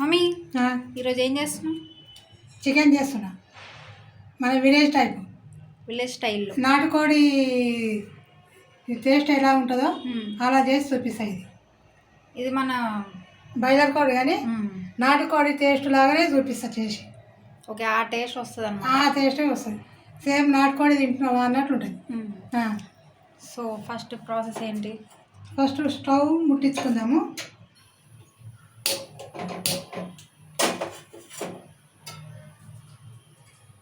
Mummy ఈరోజు ఏం చేస్తున్నావు? చికెన్ చేస్తున్నా. మన విలేజ్ టైప్. విలేజ్ స్టైల్లో. నాటుకోడి టేస్ట్ ఎలా ఉంటుందో అలా చేసి చూపిస్తా ఇది. ఇది మన బాయిలర్ కోడి కానీ. నాటుకోడి టేస్ట్ లాగానే చూపిస్తా చేసి. ఓకే ఆ టేస్ట్ వస్తుంది అనమాట ఆ టేస్టే వస్తుంది. సేమ్ నాటుకోడి తింటున్నావా అన్నట్లు ఉంటుంది. సో ఫస్ట్ ప్రాసెస్ ఏంటి? ఫస్ట్ స్టవ్ ముట్టించుకుందాము.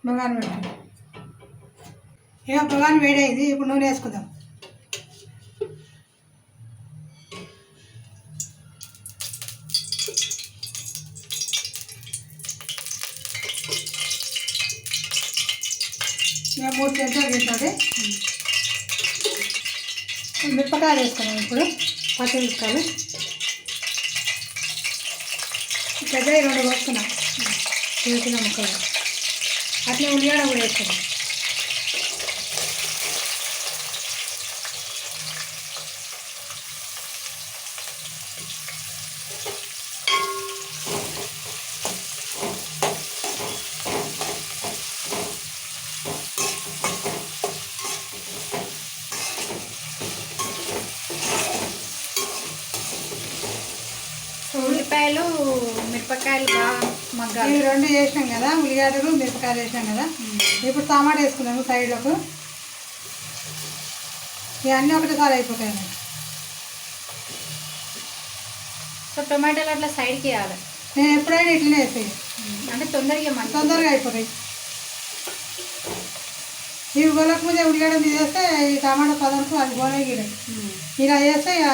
బగాన్ పెట్టండి ఇక బగాన్ వేడైంది ఇప్పుడు నూనె వేసుకుందాం. ఇక మూడు చెంచాలు తింటుంది మిరపకాయలు వేసుకున్నాం ఇప్పుడు పచ్చిమిరపకాయలు పెద్ద రెండు వస్తున్నాం చిన్న చిన్న ముక్కలు. అట్లే ఉల్లిగడ కూడా వేసుకున్నాం ఉల్లిపాయలు మిరపకాయలు బాగా ఇవి రెండు చేసినాం కదా ఉల్లిగడ్డలు మిరపకాయలు వేసినాం కదా. ఇప్పుడు టమాటా వేసుకున్నాము సైడ్లకు. ఇవన్నీ ఒకటిసారి అయిపోతాయి. సో టొమాటోలు అట్లా సైడ్కి వేయాలి. నేను ఎప్పుడైనా ఇట్లనే వేస్తాయి అంటే తొందరగా తొందరగా అయిపోతాయి. ఇవి గొలకు ముందే ఉల్లిగడ్డ వేస్తే ఈ టమాటా పదలకు అది గోలే గీలే ఇలా వేస్తే ఇక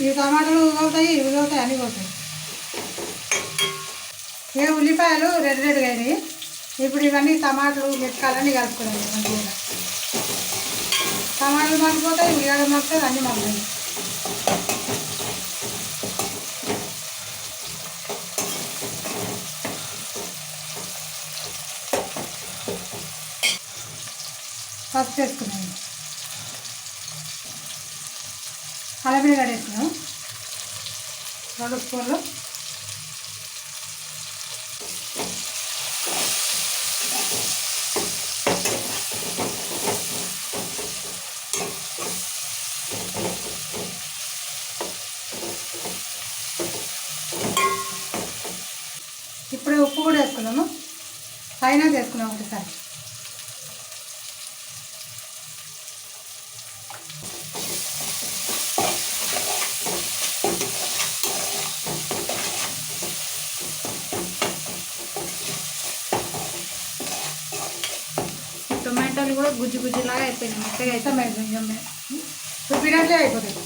ఇవి టమాటాలు అవుతాయి ఇవి అవుతాయి అన్నీ పోతాయి ఇక ఉల్లిపాయలు రెడ్ రెడ్గా అయినాయి. ఇప్పుడు ఇవన్నీ టమాటాలు మిరపకాయలన్నీ కలుపుకోవాలి మంచిగా. టమాటాలు మగ్గిపోతాయి ఉల్లిగడ్డ మగ్గుతాయి అన్నీ మగ్గుతాయి. పసుపు వేసుకున్నాను. అలమిడి గడ్డ వేసుకున్నాం రెండు స్పూన్లు ఇప్పుడు ఉప్పు కూడా వేసుకున్నాము పైన వేసుకున్నాం ఒకసారి. టొమాటోలు కూడా గుజ్జు గుజ్జులాగా అయిపోయింది మెత్తగా అయితే ఇష్టమైంది రుబ్బినట్లే అయిపోతుంది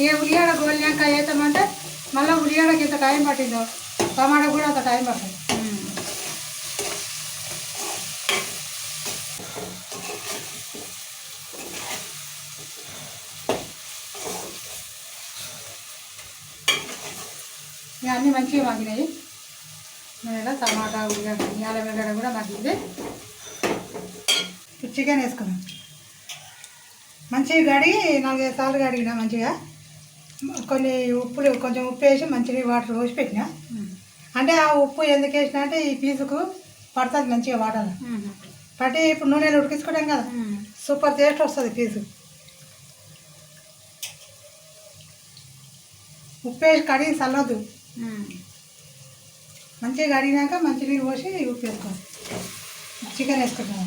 ఇక ఉల్లిగడ్డ గోలినాక వేస్తామంటే మళ్ళీ ఉల్లిగడ్డకి ఎంత టైం పట్టిందో టమాటా కూడా అంత టైం పడుతుంది ఇక అన్నీ మంచిగా మగ్గినాయి. నేను టమాటా ఉల్లిగడ్డ అల్లం వెల్లిగడ్డ కూడా మగ్గింది. ఇప్పుడు చికెన్ వేసుకున్నాం మంచిగా కడిగి నాలుగైదు సార్లు కడిగిన మంచిగా. కొన్ని ఉప్పులు కొంచెం ఉప్పు వేసి మంచిగా వాటర్ పోసి పెట్టిన. అంటే ఆ ఉప్పు ఎందుకు వేసిన అంటే ఈ పీసుకు పడుతుంది మంచిగా వాటర్. పట్టి ఇప్పుడు నూనెలు ఉడికించుకోవడం కదా. సూపర్ టేస్ట్ వస్తుంది పీసు. ఉప్పు వేసి కడిగి చల్లొద్దు. Hmm. మంచిగా కడిగినాక మంచి నీళ్ళు పోసి ఉప్పు వేసుకోవాలి. చికెన్ వేసుకుంటాం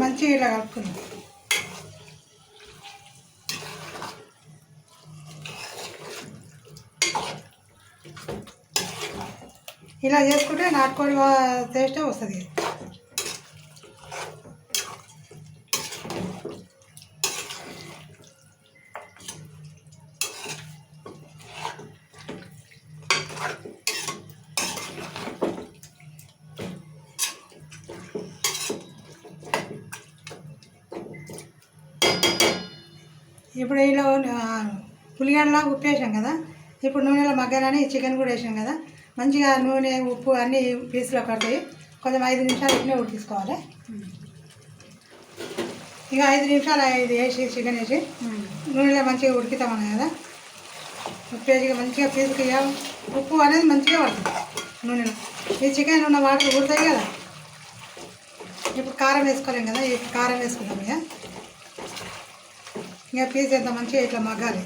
మంచిగా ఇలా కలుపుకుందాం. ఇలా చేసుకుంటే నాటుకోడి టేస్టే వస్తుంది. ఇప్పుడు ఇలా పులిగడలా ఉప్పు వేసాం కదా. ఇప్పుడు నూనెలో మగ్గాలని చికెన్ కూడా వేసాం కదా. మంచిగా నూనె ఉప్పు అన్నీ పీసులో కడతాయి కొంచెం ఐదు నిమిషాలు ఇట్నే ఉడికించుకోవాలి. ఇక ఐదు నిమిషాలు ఇది వేసి చికెన్ వేసి నూనెలో మంచిగా ఉడికితామన్నా కదా. ఉప్పు వేసి మంచిగా పీసుకి ఉప్పు అనేది మంచిగా పడుతుంది నూనెలో. ఈ చికెన్ ఉన్న వాటర్ ఉడతాయి కదా. ఇప్పుడు కారం వేసుకోలేం కదా ఇప్పుడు కారం వేసుకుంటాం ఇక. ఇంకా పీస్ ఎంత మంచిగా ఇట్లా మగ్గాలి.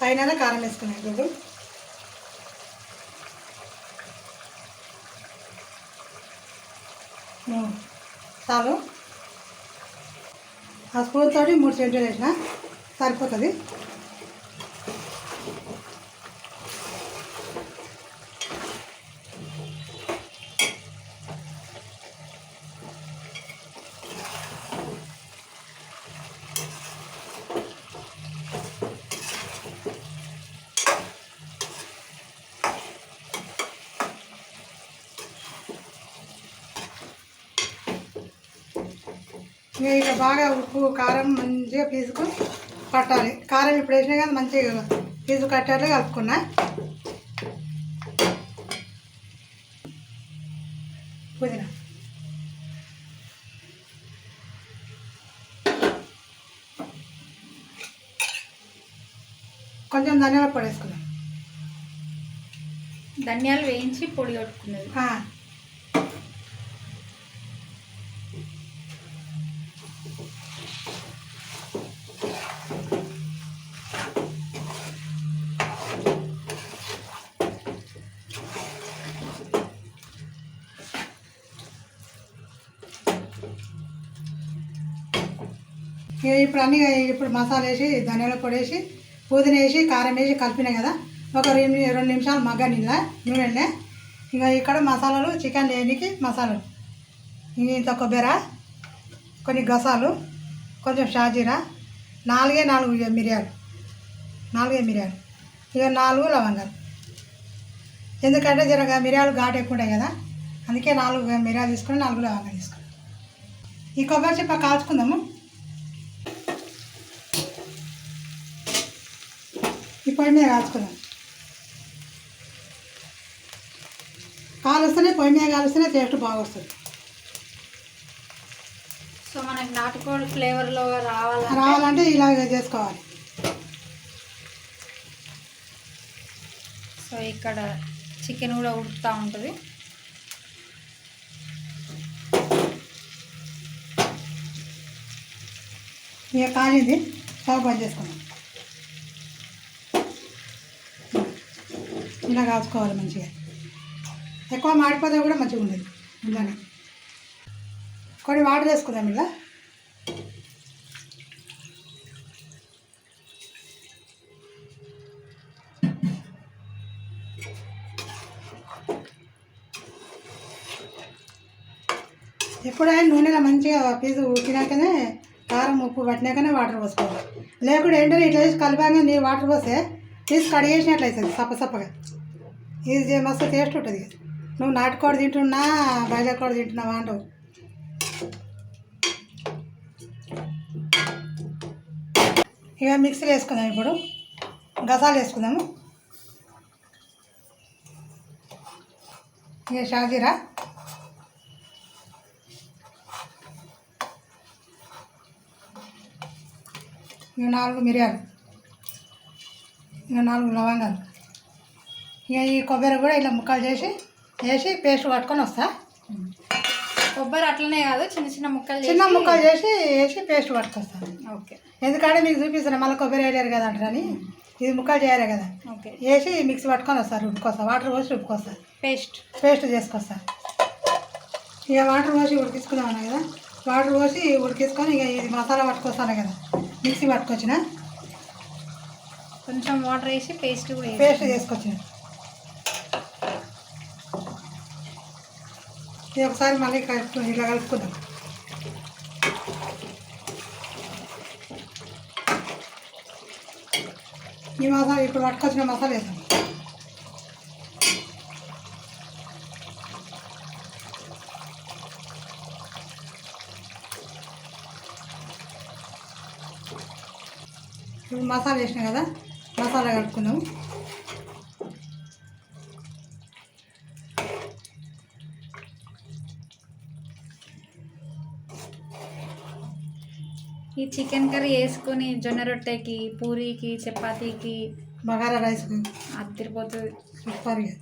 పైన కారం వేసుకున్నాయి ఇప్పుడు. చాలు. ఆ స్పూన్ తోటి మూడు సెంట్లు వేసిన. సరిపోతుంది. ఇంకా ఇక బాగా ఉప్పు కారం మంచిగా పీసుకు పట్టాలి. కారం ఇప్పుడు వేసినా కదా మంచిగా పీసు కట్టాలి కలుపుకున్నా. పుదీనా. కొంచెం ధనియాల పొడి వేసుకున్నాం ధనియాలు వేయించి పొడి కొట్టుకున్నది. ఇప్పుడు అన్నీ ఇప్పుడు మసాలా వేసి ధనియాల పొడి వేసి పుదీనా వేసి కారం వేసి కలిపినాయి కదా ఒక రెండు రెండు నిమిషాలు మగ్గనిల్ల నూనెలే ఇంకా ఇక్కడ మసాలాలు చికెన్ వేయడానికి మసాలాలు. ఇంక ఇంత కొబ్బరి కొన్ని గసాలు కొంచెం షాజీరా నాలుగే నాలుగు మిరియాలు. నాలుగే మిరియాలు. ఇక నాలుగు లవంగాలు. ఎందుకంటే జర మిరియాలు ఘాటు ఎక్కువ ఉంటాయి కదా అందుకే నాలుగు మిరియాలు తీసుకుని నాలుగు లవంగాలు తీసుకుని. ఈ కొబ్బరి చెప్ప కాల్చుకుందాము? ఈ పొయ్యి మీద కాల్చుకుందాం. కాలుస్తేనే పొయ్యి మీద కాలుస్తేనే టేస్ట్ బాగా వస్తుంది సో మనకి నాటుకోడి ఫ్లేవర్లో రావాలంటే రావాలంటే ఇలాగ చేసుకోవాలి. సో ఇక్కడ చికెన్ కూడా ఉడుకుతూ ఉంటుంది. ఇక కాలింది. స్టవ్ బంద్ చేసుకున్నాం ఇలా కాల్చుకోవాలి మంచిగా. ఎక్కువ మాడిపోతే కూడా మంచిగా ఉండదు. ఇలానే కొన్ని వాటర్ వేసుకుందాం ఇలా. ఎప్పుడైనా నూనెలో మంచిగా పీసు ఉడికినాకనే కారం ఉప్పు పట్టినాకనే వాటర్ పోసుకోవాలి. లేకుండా ఏంటంటే ఇట్లా వేసి కలిపాక నీ వాటర్ పోస్తే తీసి కడిగేసినట్లు అవుతుంది సప్పగా. ఇది మస్తు టేస్ట్ ఉంటుంది నువ్వు నాటుకోడి తింటున్నా బాయిలర్ కోడి తింటున్నావా అంటావు. ఇక మిక్సీలో వేసుకుందాం ఇప్పుడు. గసాలు వేసుకుందాము. ఇక షాజీరా. ఇక నాలుగు మిరియాలు. ఇక నాలుగు లవంగాలు. ఇక ఈ కొబ్బరి కూడా ఇలా ముక్కలు చేసి వేసి పేస్ట్ పట్టుకొని వస్తా. కొబ్బరి అట్లనే కాదు చిన్న చిన్న ముక్కలు చిన్న ముక్కలు చేసి వేసి పేస్ట్ పట్టుకొస్తాను ఓకే. ఎందుకంటే మీకు చూపిస్తాను మళ్ళీ కొబ్బరి వేయలేరు కదా అంటారని ఇది ముక్కలు చేయాలి కదా. ఓకే. వేసి మిక్సీ పట్టుకొని వస్తారు రుబ్బుకొస్తా. వాటర్ పోసి రుబ్బుకొస్తా. పేస్ట్. పేస్ట్ చేసుకొస్తా. ఇక వాటర్ పోసి ఉడికించుకున్నాం అన్నా కదా. వాటర్ పోసి ఉడికించుకొని ఇక ఇది మసాలా పట్టుకొస్తాను కదా. మిక్సీ పట్టుకొచ్చిన? కొంచెం వాటర్ వేసి పేస్ట్ కూడా పేస్ట్ చేసుకొచ్చిన? ఒకసారి మళ్ళీ కలుపు ఇలా కలుపుకుందాం. ఈ మసాలా ఇప్పుడు పట్టుకొచ్చిన మసాలా వేసాం ఇప్పుడు మసాలా వేసినా కదా మసాలా కలుపుకుందాం. ఈ చికెన్ కర్రీ వేసుకొని జొన్న రొట్టెకి పూరీకి చపాతీకి బగారా రైస్కు అదిరిపోతుంది. సూపర్గా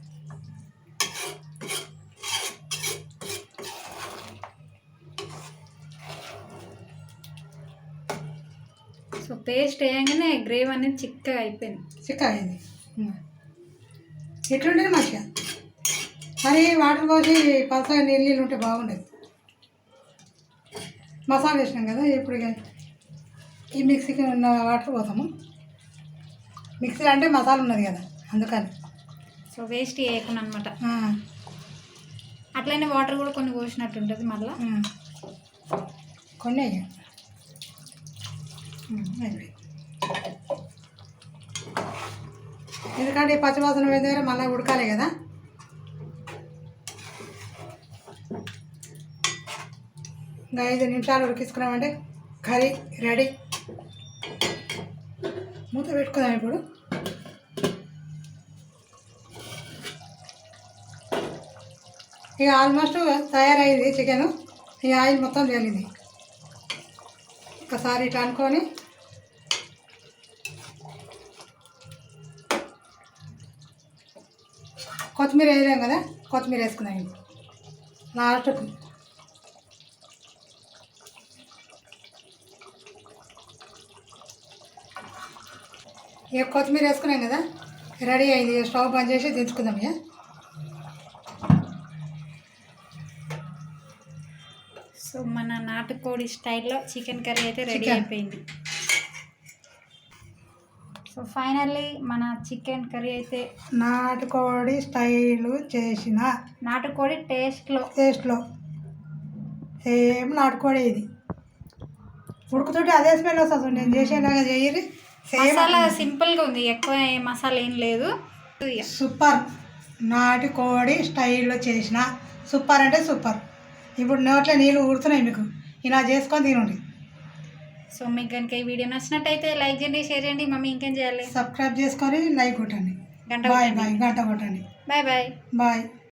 పేస్ట్ వేయగానే గ్రేవ్ అనేది చిక్కగా అయిపోయింది. చిక్క అయింది. ఎట్లుంటేనే మంచిగా మరి వాటర్ పోసి పలసగా నీళ్ళు ఉంటే బాగుండేది. మసాలా వేసినాం కదా ఇప్పుడు ఈ మిక్సీకి ఉన్న వాటర్ పోతాము. మిక్సీ అంటే మసాలా ఉన్నది కదా అందుకని. సో వేస్ట్ చేయకుండా అనమాట అట్లనే వాటర్ కూడా కొన్ని పోసినట్టు ఉంటుంది మళ్ళీ. కొన్ని. ఎందుకంటే ఈ పచ్చివాసన పోయిన దగ్గర మళ్ళీ ఉడకాలి కదా? ఇంకా ఐదు నిమిషాలు ఉడికించుకున్నామంటే కర్రీ రెడీ. మూత పెట్టుకుందాం ఇప్పుడు. ఇక ఆల్మోస్ట్ తయారైంది చికెను. ఈ ఆయిల్ మొత్తం తేలింది ఒకసారి ఇట్లా అనుకొని కొత్తిమీర వేయలేం కదా? కొత్తిమీర వేసుకుందాం ఇప్పుడు లాస్ట్కు ఇక కొత్తిమీర వేసుకున్నాం కదా? రెడీ అయింది. స్టవ్ బంద్ చేసి దించుకుందాం ఇక. సో మన నాటుకోడి స్టైల్లో చికెన్ కర్రీ అయితే రెడీ. అయిపోయింది. సో ఫైనల్లీ మన చికెన్ కర్రీ అయితే నాటుకోడి స్టైలు చేసిన నాటుకోడి టేస్ట్లో. టేస్ట్లో. సేమ్ నాటుకోడి ఇది. ఉడుకుతుంటే అదే స్మెల్ వస్తుంది నేను చేసేలాగా చేయరు. సేమ్ మసాలా సింపుల్గా ఉంది. ఎక్కువ మసాలా ఏం లేదు. సూపర్. నాటుకోడి స్టైల్లో చేసిన. సూపర్ అంటే సూపర్. ఇప్పుడు నోట్లో నీళ్ళు ఊడుతున్నాయి మీకు. ఇలా చేసుకొని తినండి. సో మీకు కనుక ఈ వీడియో నచ్చినట్టయితే లైక్ చేయండి షేర్ చేయండి. మమ్మీ ఇంకేం చేయాలి? సబ్స్క్రైబ్ చేసుకొని లైక్ కొట్టండి. గంట బాయ్ బాయ్ గంట కొట్టండి. Bye bye. బాయ్.